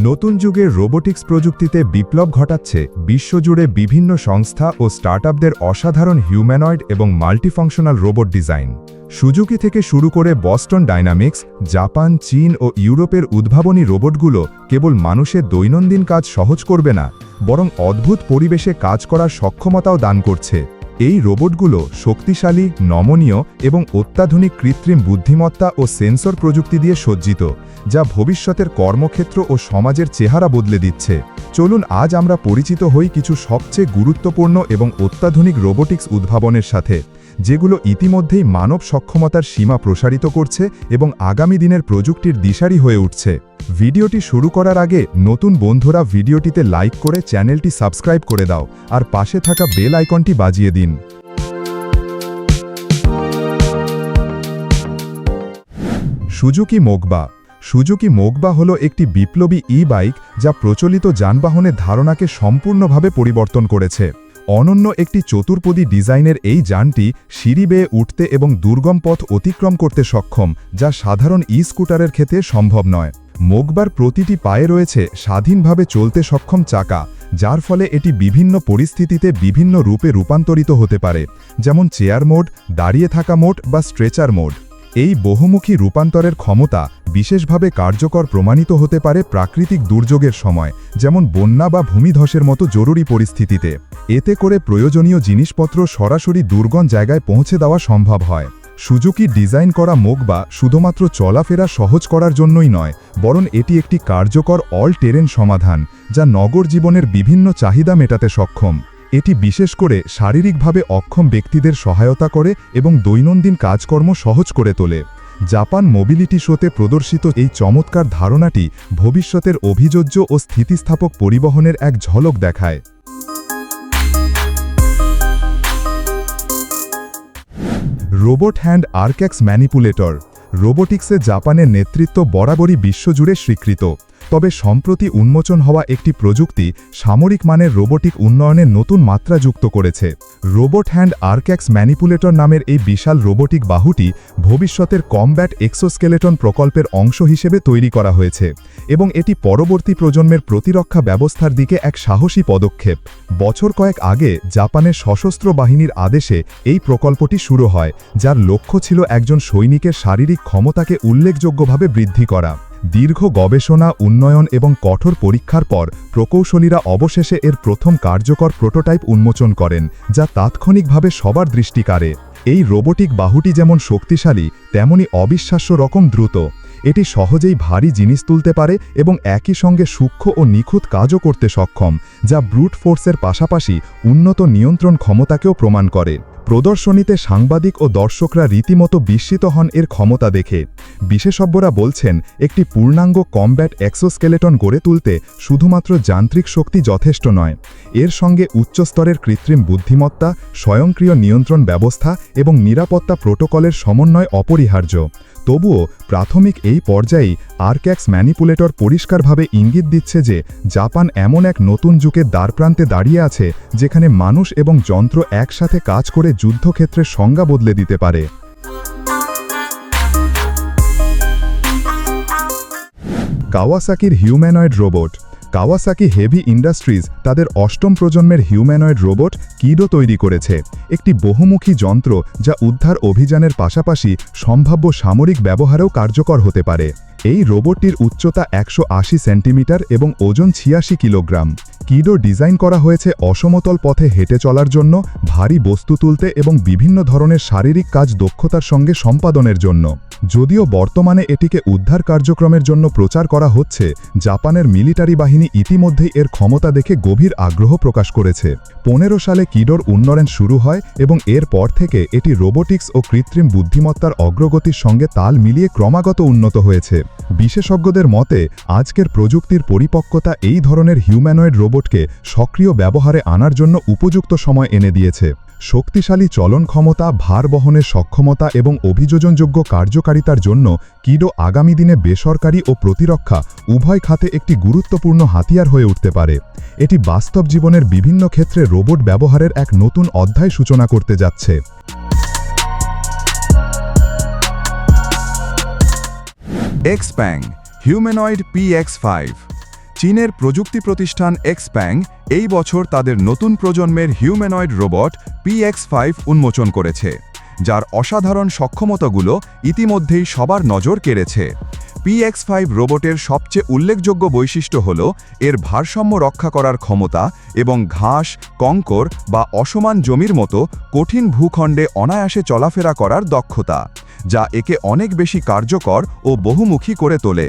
নতুন যুগের রোবোটিক্স প্রযুক্তিতে বিপ্লব ঘটাচ্ছে বিশ্বজুড়ে বিভিন্ন সংস্থা ও স্টার্টআপদের অসাধারণ হিউম্যানয়েড এবং মাল্টিফাংশনাল রোবট ডিজাইন। সুজুকি থেকে শুরু করে বস্টন ডাইনামিক্স, জাপান, চীন ও ইউরোপের উদ্ভাবনী রোবটগুলো কেবল মানুষের দৈনন্দিন কাজ সহজ করবে না, বরং অদ্ভুত পরিবেশে কাজ করার সক্ষমতাও দান করছে। এই রোবটগুলো শক্তিশালী, নমনীয় এবং অত্যাধুনিক কৃত্রিম বুদ্ধিমত্তা ও সেন্সর প্রযুক্তি দিয়ে সজ্জিত, যা ভবিষ্যতের কর্মক্ষেত্র ও সমাজের চেহারা বদলে দিচ্ছে। চলুন আজ আমরা পরিচিত হই কিছু সবচেয়ে গুরুত্বপূর্ণ এবং অত্যাধুনিক রোবোটিক্স উদ্ভাবনের সাথে। যেগুলো ইতিমধ্যেই মানব সক্ষমতার সীমা প্রসারিত করছে এবং আগামী দিনের প্রযুক্তির দিশারি হয়ে উঠছে। ভিডিওটি শুরু করার আগে নতুন বন্ধুরা ভিডিওটিতে লাইক করে চ্যানেলটি সাবস্ক্রাইব করে দাও আর পাশে থাকা বেল আইকনটি বাজিয়ে দিন। সুজুকি মোগবা। সুজুকি মোগবা হল একটি বিপ্লবী ই বাইক যা প্রচলিত যানবাহনের ধারণাকে সম্পূর্ণভাবে পরিবর্তন করেছে। অনন্য একটি চতুর্পদী ডিজাইনের এই যানটি সিঁড়ি বেয়ে উঠতে এবং দুর্গম পথ অতিক্রম করতে সক্ষম, যা সাধারণ ই স্কুটারের ক্ষেত্রে সম্ভব নয়। মোগবার প্রতিটি পায়ে রয়েছে স্বাধীনভাবে চলতে সক্ষম চাকা, যার ফলে এটি বিভিন্ন পরিস্থিতিতে বিভিন্ন রূপে রূপান্তরিত হতে পারে, যেমন চেয়ার মোড, দাঁড়িয়ে থাকা মোড বা স্ট্রেচার মোড। এই বহুমুখী রূপান্তরের ক্ষমতা বিশেষভাবে কার্যকর প্রমাণিত হতে পারে প্রাকৃতিক দুর্যোগের সময়, যেমন বন্যা বা ভূমিধসের মতো জরুরি পরিস্থিতিতে। এতে করে প্রয়োজনীয় জিনিসপত্র সরাসরি দুর্গম জায়গায় পৌঁছে দেওয়া সম্ভব হয়। সুজুকি ডিজাইন করা মোগবা শুধুমাত্র চলাফেরা সহজ করার জন্যই নয়, বরং এটি একটি কার্যকর অল টেরেন সমাধান, যা নগর জীবনের বিভিন্ন চাহিদা মেটাতে সক্ষম। এটি বিশেষ করে শারীরিকভাবে অক্ষম ব্যক্তিদের সহায়তা করে এবং দৈনন্দিন কাজকর্ম সহজ করে তোলে। জাপান মোবিলিটি শোতে প্রদর্শিত এই চমৎকার ধারণাটি ভবিষ্যতের অভিযোজ্য ও স্থিতিস্থাপক পরিবহনের এক ঝলক দেখায়। রোবট হ্যান্ড আর্ক্যাক্স ম্যানিপুলেটর। রোবোটিক্সে জাপানের নেতৃত্ব বরাবরই বিশ্বজুড়ে স্বীকৃত। তবে সম্প্রতি উন্মোচন হওয়া একটি প্রযুক্তি সামরিক মানের রোবোটিক উন্নয়নের নতুন মাত্রা যুক্ত করেছে। রোবট হ্যান্ড আর্ক্যাক্স ম্যানিপুলেটর নামের এই বিশাল রোবোটিক বাহুটি ভবিষ্যতের কমব্যাট এক্সোস্কেলেটন প্রকল্পের অংশ হিসেবে তৈরি করা হয়েছে এবং এটি পরবর্তী প্রজন্মের প্রতিরক্ষা ব্যবস্থার দিকে এক সাহসী পদক্ষেপ। বছর কয়েক আগে জাপানের সশস্ত্র বাহিনীর আদেশে এই প্রকল্পটি শুরু হয়, যার লক্ষ্য ছিল একজন সৈনিকের শারীরিক ক্ষমতাকে উল্লেখযোগ্যভাবে বৃদ্ধি করা। দীর্ঘ গবেষণা, উন্নয়ন এবং কঠোর পরীক্ষার পর প্রকৌশলীরা অবশেষে এর প্রথম কার্যকর প্রোটোটাইপ উন্মোচন করেন, যা তাৎক্ষণিকভাবে সবার দৃষ্টি কাড়ে। এই রোবোটিক বাহুটি যেমন শক্তিশালী, তেমনি অবিশ্বাস্য রকম দ্রুত। এটি সহজেই ভারী জিনিস তুলতে পারে এবং একই সঙ্গে সূক্ষ্ম ও নিখুঁত কাজও করতে সক্ষম, যা ব্রুট ফোর্সের পাশাপাশি উন্নত নিয়ন্ত্রণ ক্ষমতাকেও প্রমাণ করে। প্রদর্শনীতে সাংবাদিক ও দর্শকরা রীতিমতো বিস্মিত হন এর ক্ষমতা দেখে। বিশেষজ্ঞরা বলছেন, একটি পূর্ণাঙ্গ কমব্যাট এক্সোস্কেলেটন গড়ে তুলতে শুধুমাত্র যান্ত্রিক শক্তি যথেষ্ট নয়। এর সঙ্গে উচ্চস্তরের কৃত্রিম বুদ্ধিমত্তা, স্বয়ংক্রিয় নিয়ন্ত্রণ ব্যবস্থা এবং নিরাপত্তা প্রোটোকলের সমন্বয় অপরিহার্য। তবুও প্রাথমিক এই পর্যায়ে আরক্যাক্স ম্যানিপুলেটর পরিষ্কারভাবে ইঙ্গিত দিচ্ছে যে জাপান এমন এক নতুন যুগের দ্বারপ্রান্তে দাঁড়িয়ে আছে যেখানে মানুষ এবং যন্ত্র একসাথে কাজ করে যুদ্ধক্ষেত্রের সংজ্ঞা বদলে দিতে পারে। কাওয়াসাকির humanoid robot Kawasaki heavy industries তাদের অষ্টম প্রজন্মের হিউম্যানয়েড রোবট কিডো তৈরি করেছে। একটি বহুমুখী যন্ত্র যা উদ্ধার অভিযানের পাশাপাশি সম্ভাব্য সামরিক ব্যবহারেও কার্যকর হতে পারে। এই রোবটটির উচ্চতা একশো আশি সেন্টিমিটার এবং ওজন ছিয়াশি কিলোগ্রাম। কিডো ডিজাইন করা হয়েছে অসমতল পথে হেঁটে চলার জন্য, ভারী বস্তু তুলতে এবং বিভিন্ন ধরনের শারীরিক কাজ দক্ষতার সঙ্গে সম্পাদনের জন্য। যদিও বর্তমানে এটিকে উদ্ধার কার্যক্রমের জন্য প্রচার করা হচ্ছে, জাপানের মিলিটারি বাহিনী ইতিমধ্যেই এর ক্ষমতা দেখে গভীর আগ্রহ প্রকাশ করেছে। পনেরো সালে কিডোর উন্নয়ন শুরু হয় এবং এর পর থেকে এটি রোবোটিক্স ও কৃত্রিম বুদ্ধিমত্তার অগ্রগতির সঙ্গে তাল মিলিয়ে ক্রমাগত উন্নত হয়েছে। বিশেষজ্ঞদের মতে, আজকের প্রযুক্তির পরিপক্কতা এই ধরনের হিউম্যানয়েড রোবটকে সক্রিয় ব্যবহারে আনার জন্য উপযুক্ত সময় এনে দিয়েছে। শক্তিশালী চলন ক্ষমতা, ভার বহনের সক্ষমতা এবং অভিযোজনযোগ্য কার্যকারিতার জন্য কিডো আগামী দিনে বেসরকারি ও প্রতিরক্ষা উভয় খাতে একটি গুরুত্বপূর্ণ হাতিয়ার হয়ে উঠতে পারে। এটি বাস্তব জীবনের বিভিন্ন ক্ষেত্রে রোবট ব্যবহারের এক নতুন অধ্যায় সূচনা করতে যাচ্ছে। এক্সপ্যাং হিউম্যানয়েড পিএক্স ফাইভ চীনের প্রযুক্তি প্রতিষ্ঠান এক্সপ্যাং এই বছর তাদের নতুন প্রজন্মের হিউম্যানয়েড রোবট পিএক্স ফাইভ উন্মোচন করেছে, যার অসাধারণ সক্ষমতাগুলো ইতিমধ্যেই সবার নজর কেড়েছে। পিএক্স ফাইভ রোবটের সবচেয়ে উল্লেখযোগ্য বৈশিষ্ট্য হল এর ভারসাম্য রক্ষা করার ক্ষমতা এবং ঘাস, কঙ্কর বা অসমান জমির মতো কঠিন ভূখণ্ডে অনায়াসে চলাফেরা করার দক্ষতা। যা একে অনেক বেশি কার্যকর ও বহুমুখী করে তোলে।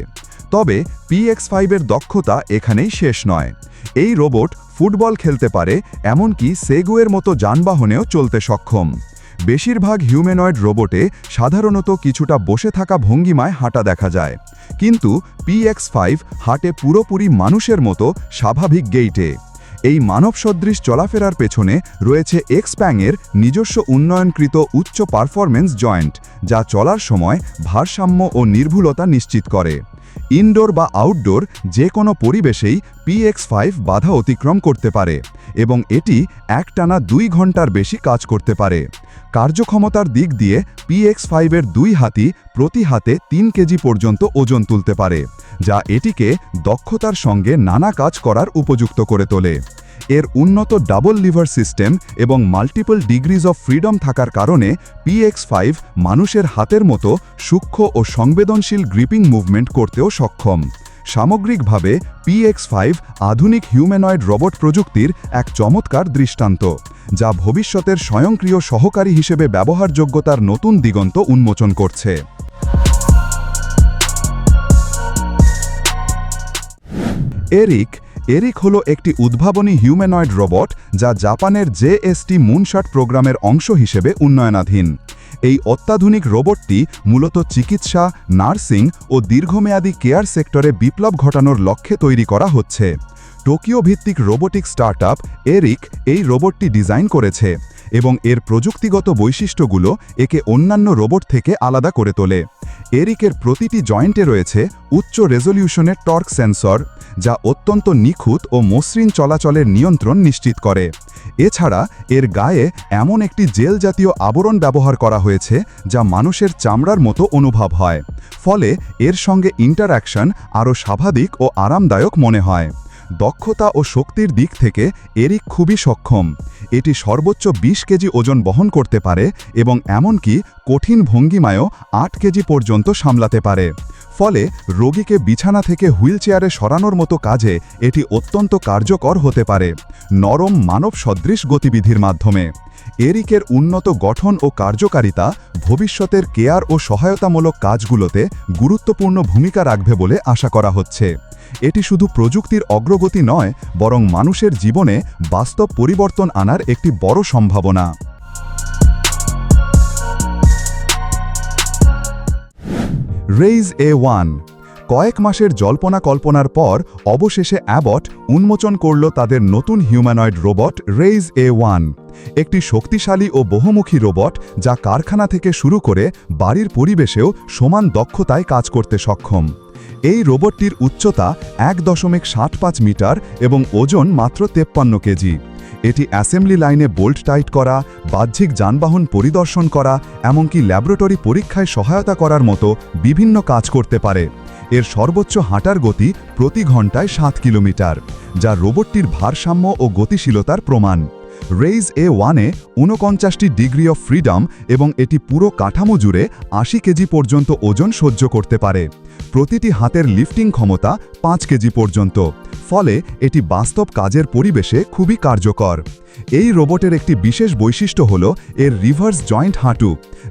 তবে পিএক্স ফাইভের দক্ষতা এখানেই শেষ নয়। এই রোবট ফুটবল খেলতে পারে, এমনকি সেগুয়ের মতো যানবাহনেও চলতে সক্ষম। বেশিরভাগ হিউম্যানয়েড রোবটে সাধারণত কিছুটা বসে থাকা ভঙ্গিমায় হাঁটা দেখা যায়। কিন্তু পিএক্স ফাইভ হাঁটে পুরোপুরি মানুষের মতো স্বাভাবিক গেইটে। এই মানব সদৃশ চলাফেরার পেছনে রয়েছে এক্সপ্যাংয়ের নিজস্ব উন্নয়নকৃত উচ্চ পারফরমেন্স জয়েন্ট, যা চলার সময় ভারসাম্য ও নির্ভুলতা নিশ্চিত করে। ইনডোর বা আউটডোর যে কোনো পরিবেশেই পিএক্স ফাইভ বাধা অতিক্রম করতে পারে এবং এটি একটানা দুই ঘণ্টার বেশি কাজ করতে পারে। কার্যক্ষমতার দিক দিয়ে পিএক্স ফাইভের দুই হাতি প্রতি হাতে তিন কেজি পর্যন্ত ওজন তুলতে পারে, যা এটিকে দক্ষতার সঙ্গে নানা কাজ করার উপযুক্ত করে তোলে। এর উন্নত ডাবল লিভার সিস্টেম এবং মাল্টিপল ডিগ্রিজ অফ ফ্রিডম থাকার কারণে পিএক্স ফাইভ মানুষের হাতের মতো সূক্ষ্ম ও সংবেদনশীল গ্রিপিং মুভমেন্ট করতেও সক্ষম। সামগ্রিকভাবে পিএক্স ফাইভ আধুনিক হিউম্যানয়েড রোবট প্রযুক্তির এক চমৎকার দৃষ্টান্ত, যা ভবিষ্যতের স্বয়ংক্রিয় সহকারী হিসেবে ব্যবহারযোগ্যতার নতুন দিগন্ত উন্মোচন করছে। এরিক এরিক হলো একটি উদ্ভাবনী হিউম্যানয়েড রোবট যা জাপানের জেএসটি মুনশট প্রোগ্রামের অংশ হিসেবে উন্নয়নাধীন। এই অত্যাধুনিক রোবটটি মূলত চিকিৎসা, নার্সিং ও দীর্ঘমেয়াদী কেয়ার সেক্টরে বিপ্লব ঘটানোর লক্ষ্যে তৈরি করা হচ্ছে। টোকিও ভিত্তিক রোবোটিক স্টার্টআপ এরিক এই রোবটটি ডিজাইন করেছে এবং এর প্রযুক্তিগত বৈশিষ্ট্যগুলো একে অন্যান্য রোবট থেকে আলাদা করে তোলে। এরিকের প্রতিটি জয়েন্টে রয়েছে উচ্চ রেজলিউশনের টর্ক সেন্সর, যা অত্যন্ত নিখুঁত ও মসৃণ চলাচলের নিয়ন্ত্রণ নিশ্চিত করে। এছাড়া, এর গায়ে এমন একটি জেল জাতীয় আবরণ ব্যবহার করা হয়েছে, যা মানুষের চামড়ার মতো অনুভব হয়। ফলে, এর সঙ্গে ইন্টারাকশন আরও স্বাভাবিক ও আরামদায়ক মনে হয়। দক্ষতা ও শক্তির দিক থেকে এরিক খুবই সক্ষম। এটি সর্বোচ্চ ২০ কেজি ওজন বহন করতে পারে এবং এমনকি কঠিন ভঙ্গিমায়ও আট কেজি পর্যন্ত সামলাতে পারে। ফলে রোগীকে বিছানা থেকে হুইল চেয়ারে সরানোর মতো কাজে এটি অত্যন্ত কার্যকর হতে পারে। নরম মানব সদৃশ গতিবিধির মাধ্যমে। এরিকের উন্নত গঠন ও কার্যকারিতা ভবিষ্যতের কেয়ার ও সহায়তামূলক কাজগুলোতে গুরুত্বপূর্ণ ভূমিকা রাখবে বলে আশা করা হচ্ছে। এটি শুধু প্রযুক্তির অগ্রগতি নয়, বরং মানুষের জীবনে বাস্তব পরিবর্তন আনার একটি বড় সম্ভাবনা। রেইজ এ ওয়ান কয়েক মাসের জল্পনা কল্পনার পর অবশেষে অ্যাবট উন্মোচন করল তাদের নতুন humanoid robot raise A one. একটি শক্তিশালী ও বহুমুখী রোবট যা কারখানা থেকে শুরু করে বাড়ির পরিবেশেও সমান দক্ষতায় কাজ করতে সক্ষম। এই রোবটটির উচ্চতা এক দশমিক ষাট পাঁচ মিটার এবং ওজন মাত্র তেপ্পান্ন কেজি। এটি অ্যাসেম্বলি লাইনে বোল্ট টাইট করা, বাহ্যিক যানবাহন পরিদর্শন করা, এমনকি ল্যাবরেটরি পরীক্ষায় সহায়তা করার মতো বিভিন্ন কাজ করতে পারে। এর সর্বোচ্চ হাঁটার গতি প্রতি ঘন্টায় সাত কিলোমিটার, যা রোবটটির ভারসাম্য ও গতিশীলতার প্রমাণ। রেইজ এ ওয়ানে ঊনপঞ্চাশটি ডিগ্রি অফ ফ্রিডম এবং এটি পুরো কাঠামো জুড়ে আশি কেজি পর্যন্ত ওজন সহ্য করতে পারে। প্রতিটি হাতের লিফটিং ক্ষমতা পাঁচ কেজি পর্যন্ত, ফলে এটি বাস্তব কাজের পরিবেশে খুবই কার্যকর। এই রোবটের একটি বিশেষ বৈশিষ্ট্য হল এর রিভার্স জয়েন্ট হাঁটু।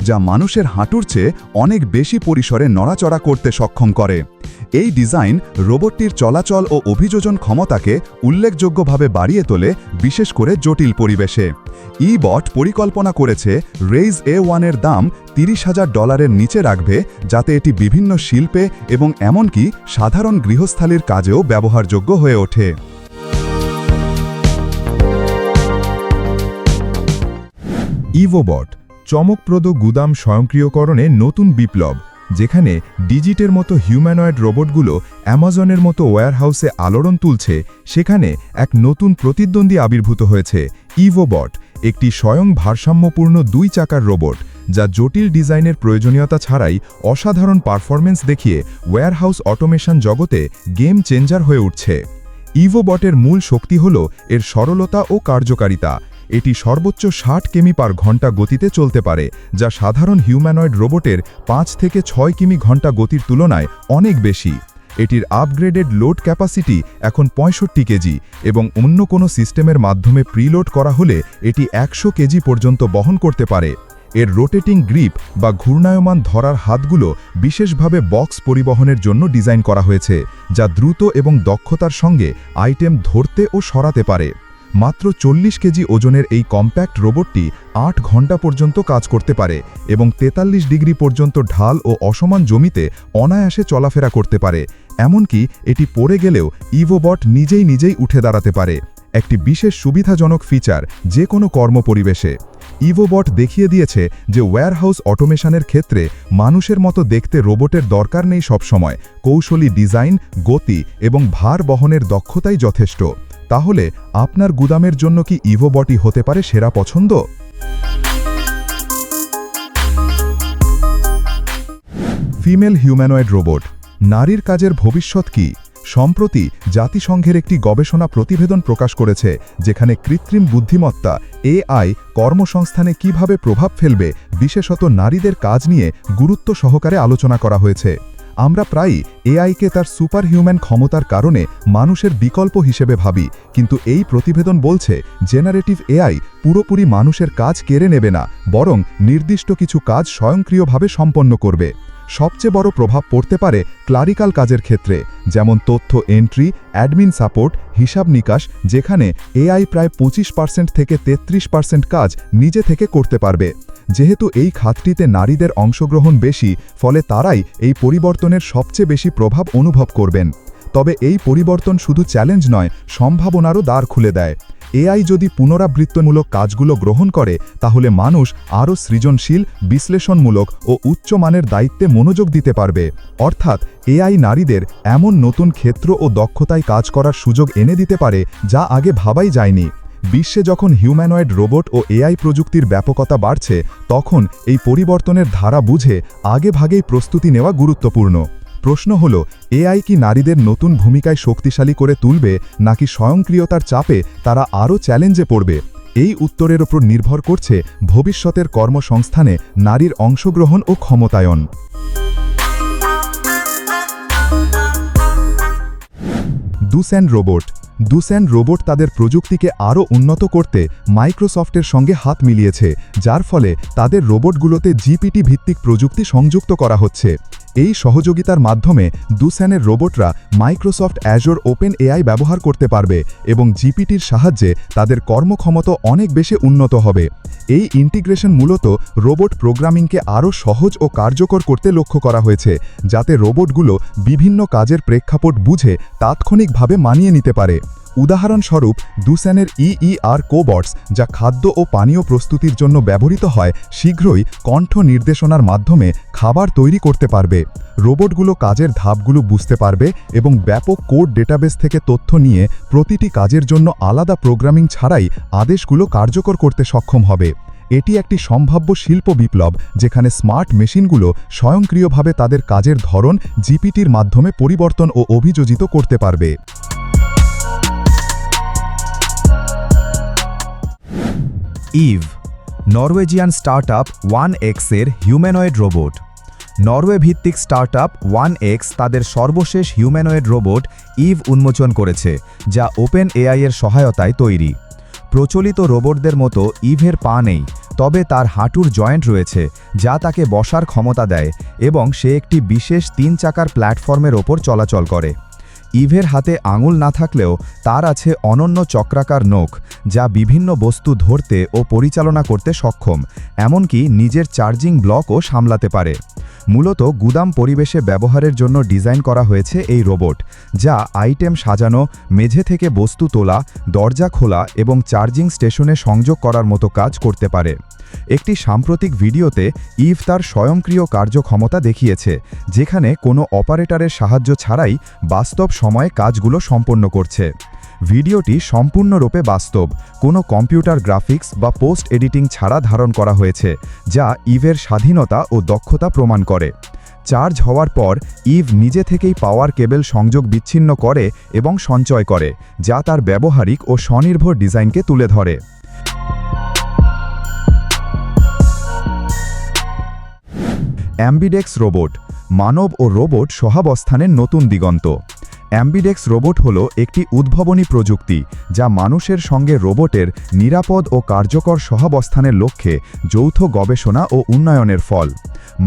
যা মানুষের হাঁটুর চেয়ে অনেক বেশি পরিসরে নড়াচড়া করতে সক্ষম করে। এই ডিজাইন রোবটটির চলাচল ও অভিযোজন ক্ষমতাকে উল্লেখযোগ্যভাবে বাড়িয়ে তোলে, বিশেষ করে জটিল পরিবেশে। ই বট পরিকল্পনা করেছে রেইজ এ ওয়ানের দাম তিরিশ হাজার ডলারের নিচে রাখবে, যাতে এটি বিভিন্ন শিল্পে এবং এমনকি সাধারণ গৃহস্থালির কাজেও ব্যবহারযোগ্য হয়ে ওঠে। ইভোবট চমকপ্রদ গুদাম স্বয়ংক্রিয়করণে নতুন বিপ্লব, যেখানে ডিজিটের মতো হিউম্যানয়েড রোবটগুলো অ্যামাজনের মতো ওয়্যারহাউসে আলোড়ন তুলছে, সেখানে এক নতুন প্রতিদ্বন্দ্বী আবির্ভূত হয়েছে ইভোবট একটি স্বয়ং ভারসাম্যপূর্ণ দুই চাকার রোবট, যা জটিল ডিজাইনের প্রয়োজনীয়তা ছাড়াই অসাধারণ পারফরমেন্স দেখিয়ে ওয়্যারহাউস অটোমেশন জগতে গেম চেঞ্জার হয়ে উঠছে। ইভোবটের মূল শক্তি হল এর সরলতা ও কার্যকারিতা এটি সর্বোচ্চ ষাট কিমি পার ঘণ্টা গতিতে চলতে পারে, যা সাধারণ হিউম্যানয়েড রোবটের পাঁচ থেকে ছয় কিমি ঘণ্টা গতির তুলনায় অনেক বেশি। এটির আপগ্রেডেড লোড ক্যাপাসিটি এখন পঁয়ষট্টি কেজি এবং অন্য কোনো সিস্টেমের মাধ্যমে প্রিলোড করা হলে এটি একশো কেজি পর্যন্ত বহন করতে পারে। এর রোটেটিং গ্রিপ বা ঘূর্ণায়মান ধরার হাতগুলো বিশেষভাবে বক্স পরিবহনের জন্য ডিজাইন করা হয়েছে, যা দ্রুত এবং দক্ষতার সঙ্গে আইটেম ধরতে ও সরাতে পারে। মাত্র চল্লিশ কেজি ওজনের এই কম্প্যাক্ট রোবটটি আট ঘণ্টা পর্যন্ত কাজ করতে পারে এবং তেতাল্লিশ ডিগ্রি পর্যন্ত ঢাল ও অসমান জমিতে অনায়াসে চলাফেরা করতে পারে। এমনকি এটি পড়ে গেলেও ইভোবট নিজেই নিজেই উঠে দাঁড়াতে পারে। একটি বিশেষ সুবিধাজনক ফিচার যে কোনো কর্মপরিবেশে। ইভোবট দেখিয়ে দিয়েছে যে ওয়্যারহাউস অটোমেশনের ক্ষেত্রে মানুষের মতো দেখতে রোবটের দরকার নেই সবসময়। কৌশলী ডিজাইন, গতি এবং ভার বহনের দক্ষতাই যথেষ্ট। তাহলে আপনার গুদামের জন্য কি ইভোবটই হতে পারে সেরা পছন্দ? ফিমেল হিউম্যানয়েড রোবট, নারীর কাজের ভবিষ্যৎ কি? সম্প্রতি জাতিসংঘের একটি গবেষণা প্রতিবেদন প্রকাশ করেছে, যেখানে কৃত্রিম বুদ্ধিমত্তা, এআই, কর্মসংস্থানে কীভাবে প্রভাব ফেলবে, বিশেষত নারীদের কাজ নিয়ে গুরুত্ব সহকারে আলোচনা করা হয়েছে। আমরা প্রায়ই এআইকে তার সুপার হিউম্যান ক্ষমতার কারণে মানুষের বিকল্প হিসেবে ভাবি, কিন্তু এই প্রতিবেদন বলছে, জেনারেটিভ এআই পুরোপুরি মানুষের কাজ কেড়ে নেবে না, বরং নির্দিষ্ট কিছু কাজ স্বয়ংক্রিয়ভাবে সম্পন্ন করবে। সবচেয়ে বড় প্রভাব পড়তে পারে ক্লারিক্যাল কাজের ক্ষেত্রে, যেমন তথ্য এন্ট্রি, অ্যাডমিন সাপোর্ট, হিসাব নিকাশ, যেখানে এআই প্রায় পঁচিশ পার্সেন্ট থেকে ৩৩ পার্সেন্ট কাজ নিজে থেকে করতে পারবে। যেহেতু এই খাতটিতে নারীদের অংশগ্রহণ বেশি, ফলে তারাই এই পরিবর্তনের সবচেয়ে বেশি প্রভাব অনুভব করবেন। তবে এই পরিবর্তন শুধু চ্যালেঞ্জ নয়, সম্ভাবনারও দ্বার খুলে দেয়। এআই যদি পুনরাবৃত্তমূলক কাজগুলো গ্রহণ করে, তাহলে মানুষ আরও সৃজনশীল, বিশ্লেষণমূলক ও উচ্চমানের দায়িত্বে মনোযোগ দিতে পারবে। অর্থাৎ এআই নারীদের এমন নতুন ক্ষেত্র ও দক্ষতায় কাজ করার সুযোগ এনে দিতে পারে যা আগে ভাবাই যায়নি। বিশ্বে যখন হিউম্যানয়েড রোবট ও এআই প্রযুক্তির ব্যাপকতা বাড়ছে, তখন এই পরিবর্তনের ধারা বুঝে আগে ভাগেই প্রস্তুতি নেওয়া গুরুত্বপূর্ণ। প্রশ্ন হল, এআই কি নারীদের নতুন ভূমিকায় শক্তিশালী করে তুলবে, নাকি স্বয়ংক্রিয়তার চাপে তারা আরও চ্যালেঞ্জে পড়বে? এই উত্তরের ওপর নির্ভর করছে ভবিষ্যতের কর্মসংস্থানে নারীর অংশগ্রহণ ও ক্ষমতায়ন। দুস্যান রোবট দুস্যান রোবট তাদের প্রযুক্তিকে আরও উন্নত করতে মাইক্রোসফটের সঙ্গে হাত মিলিয়েছে, যার ফলে তাদের রোবটগুলোতে জিপিটি ভিত্তিক প্রযুক্তি সংযুক্ত করা হচ্ছে। এই সহযোগিতার মাধ্যমে দুস্যানের রোবটরা মাইক্রোসফট অ্যাজোর ওপেন এআই ব্যবহার করতে পারবে এবং জিপিটির সাহায্যে তাদের কর্মক্ষমতা অনেক বেশি উন্নত হবে। এই ইন্টিগ্রেশন মূলত রোবট প্রোগ্রামিংকে আরও সহজ ও কার্যকর করতে লক্ষ্য করা হয়েছে, যাতে রোবটগুলো বিভিন্ন কাজের প্রেক্ষাপট বুঝে তাৎক্ষণিকভাবে মানিয়ে নিতে পারে। উদাহরণস্বরূপ দুস্যানের ইইআর কোবটস যা খাদ্য ও পানীয় প্রস্তুতির জন্য ব্যবহৃত হয়, শীঘ্রই কণ্ঠ নির্দেশনার মাধ্যমে খাবার তৈরি করতে পারবে। রোবটগুলো কাজের ধাপগুলো বুঝতে পারবে এবং ব্যাপক কোড ডেটাবেস থেকে তথ্য নিয়ে প্রতিটি কাজের জন্য আলাদা প্রোগ্রামিং ছাড়াই আদেশগুলো কার্যকর করতে সক্ষম হবে। এটি একটি সম্ভাব্য শিল্প বিপ্লব, যেখানে স্মার্ট মেশিনগুলো স্বয়ংক্রিয়ভাবে তাদের কাজের ধরন, জিপিটির মাধ্যমে পরিবর্তন ও অভিযোজিত করতে পারবে। ইভ, নরওয়েজিয়ান স্টার্টআপ ওয়ান এক্সের হিউম্যানয়েড রোবট। নরওয়ে ভিত্তিক স্টার্টআপ ওয়ান এক্স তাদের সর্বশেষ হিউম্যানয়েড রোবট ইভ উন্মোচন করেছে, যা ওপেন এআইয়ের সহায়তায় তৈরি। প্রচলিত রোবটদের মতো ইভের পা নেই, তবে তার হাঁটুর জয়েন্ট রয়েছে, যা তাকে বসার ক্ষমতা দেয় এবং সে একটি বিশেষ তিন চাকার প্ল্যাটফর্মের ওপর চলাচল করে। ইভের হাতে আঙুল না থাকলেও তার আছে অনন্য চক্রাকার নখ, যা বিভিন্ন বস্তু ধরতে ও পরিচালনা করতে সক্ষম, এমনকি নিজের চার্জিং ব্লকও সামলাতে পারে। মূলত গুদাম পরিবেশে ব্যবহারের জন্য ডিজাইন করা হয়েছে এই রোবট, যা আইটেম সাজানো, মেঝে থেকে বস্তু তোলা, দরজা খোলা এবং চার্জিং স্টেশনে সংযোগ করার মতো কাজ করতে পারে। একটি সাম্প্রতিক ভিডিওতে ইভ তার স্বয়ংক্রিয় কার্যক্ষমতা দেখিয়েছে, যেখানে কোনো অপারেটরের সাহায্য ছাড়াই বাস্তব সময়ে কাজগুলো সম্পন্ন করছে। ভিডিওটি সম্পূর্ণরূপে বাস্তব। কোনো কম্পিউটার গ্রাফিক্স বা পোস্ট এডিটিং ছাড়া ধারণ করা হয়েছে, যা ইভের স্বাধীনতা ও দক্ষতা প্রমাণ করে। চার্জ হওয়ার পর, ইভ নিজে থেকেই পাওয়ার কেবল সংযোগ বিচ্ছিন্ন করে এবং সঞ্চয় করে, যা তার ব্যবহারিক ও স্বনির্ভর ডিজাইনকে তুলে ধরে। অ্যাম্বিডেক্স রোবট, মানব ও রোবট সহাবস্থানের নতুন দিগন্ত। অ্যাম্বিডেক্স রোবট হল একটি উদ্ভাবনী প্রযুক্তি যা মানুষের সঙ্গে রোবটের নিরাপদ ও কার্যকর সহাবস্থানের লক্ষ্যে যৌথ গবেষণা ও উন্নয়নের ফল।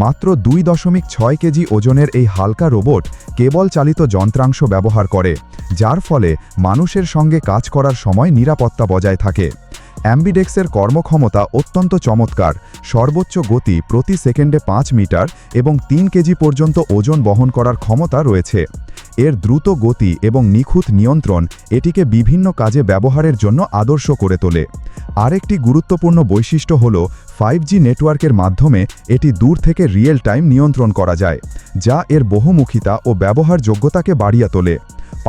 মাত্র দুই দশমিক ছয় কেজি ওজনের এই হালকা রোবট কেবল চালিত যন্ত্রাংশ ব্যবহার করে, যার ফলে মানুষের সঙ্গে কাজ করার সময় নিরাপত্তা বজায় থাকে। অ্যাম্বিডেক্সের কর্মক্ষমতা অত্যন্ত চমৎকার। সর্বোচ্চ গতি প্রতি সেকেন্ডে পাঁচ মিটার এবং তিন কেজি পর্যন্ত ওজন বহন করার ক্ষমতা রয়েছে। এর দ্রুত গতি এবং নিখুঁত নিয়ন্ত্রণ এটিকে বিভিন্ন কাজে ব্যবহারের জন্য আদর্শ করে তোলে। আরেকটি গুরুত্বপূর্ণ বৈশিষ্ট্য হল ফাইভ নেটওয়ার্কের মাধ্যমে এটি দূর থেকে রিয়েল টাইম নিয়ন্ত্রণ করা যায়, যা এর বহুমুখিতা ও ব্যবহারযোগ্যতাকে বাড়িয়ে তোলে।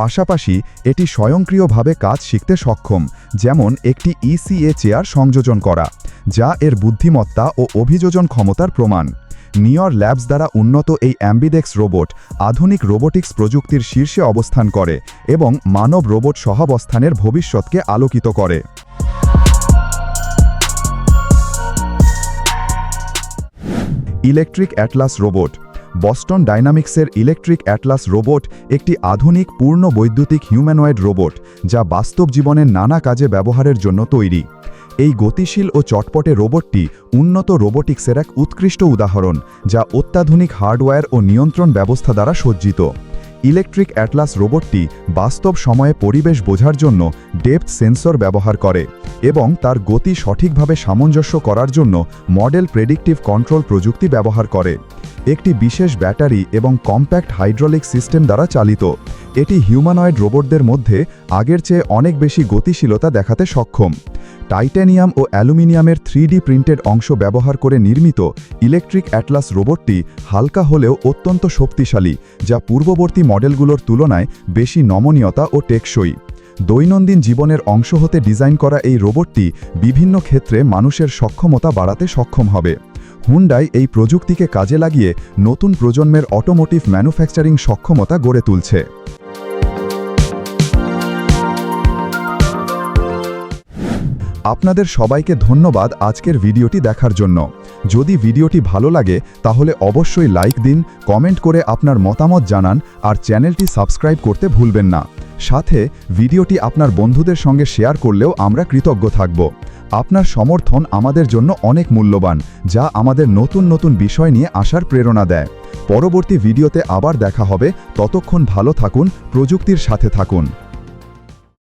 পাশাপাশি এটি স্বয়ংক্রিয়ভাবে কাজ শিখতে সক্ষম, যেমন একটি ইসিএ চেয়ার সংযোজন করা, যা এর বুদ্ধিমত্তা ও অভিযোজন ক্ষমতার প্রমাণ। নিয়র ল্যাবস দ্বারা উন্নত এই অ্যাম্বিডেক্স রোবট আধুনিক রোবোটিক্স প্রযুক্তির শীর্ষে অবস্থান করে এবং মানব রোবট সহাবস্থানের ভবিষ্যৎকে আলোকিত করে। ইলেকট্রিক অ্যাটলাস রোবট বস্টন ডাইনামিক্সের ইলেকট্রিক অ্যাটলাস রোবট একটি আধুনিক পূর্ণ বৈদ্যুতিক হিউম্যানয়েড রোবট যা বাস্তব জীবনের নানা কাজে ব্যবহারের জন্য তৈরি। এই গতিশীল ও চটপটে রোবটটি উন্নত রোবোটিক্সের এক উৎকৃষ্ট উদাহরণ যা অত্যাধুনিক হার্ডওয়্যার ও নিয়ন্ত্রণ ব্যবস্থা দ্বারা সজ্জিত। ইলেকট্রিক অ্যাটলাস রোবটটি বাস্তব সময়ে পরিবেশ বোঝার জন্য ডেপথ সেন্সর ব্যবহার করে এবং তার গতি সঠিকভাবে সামঞ্জস্য করার জন্য মডেল প্রেডিক্টিভ কন্ট্রোল প্রযুক্তি ব্যবহার করে। একটি বিশেষ ব্যাটারি এবং কম্প্যাক্ট হাইড্রোলিক সিস্টেম দ্বারা চালিত। এটি হিউম্যানয়েড রোবটদের মধ্যে আগের চেয়ে অনেক বেশি গতিশীলতা দেখাতে সক্ষম। টাইটানিয়াম ও অ্যালুমিনিয়ামের থ্রি প্রিন্টেড অংশ ব্যবহার করে নির্মিত ইলেকট্রিক অ্যাটলাস রোবটটি হালকা হলেও অত্যন্ত শক্তিশালী, যা পূর্ববর্তী মডেলগুলোর তুলনায় বেশি নমনীয়তা ও টেকসই। দৈনন্দিন জীবনের অংশ হতে ডিজাইন করা এই রোবটটি বিভিন্ন ক্ষেত্রে মানুষের সক্ষমতা বাড়াতে সক্ষম হবে। হুন্ডাই এই প্রযুক্তিকে কাজে লাগিয়ে নতুন প্রজন্মের অটোমোটিভ ম্যানুফ্যাকচারিং সক্ষমতা গড়ে তুলছে। আপনাদের সবাইকে ধন্যবাদ আজকের ভিডিওটি দেখার জন্য। যদি ভিডিওটি ভালো লাগে, তাহলে অবশ্যই লাইক দিন কমেন্ট করে আপনার মতামত জানান, আর চ্যানেলটি সাবস্ক্রাইব করতে ভুলবেন না। সাথে, ভিডিওটি আপনার বন্ধুদের সঙ্গে শেয়ার করলেও আমরা কৃতজ্ঞ থাকব। আপনার সমর্থন আমাদের জন্য অনেক মূল্যবান, যা আমাদের নতুন নতুন বিষয় নিয়ে আসার প্রেরণা দেয়। পরবর্তী ভিডিওতে আবার দেখা হবে, ততক্ষণ ভালো থাকুন, প্রযুক্তির সাথে থাকুন।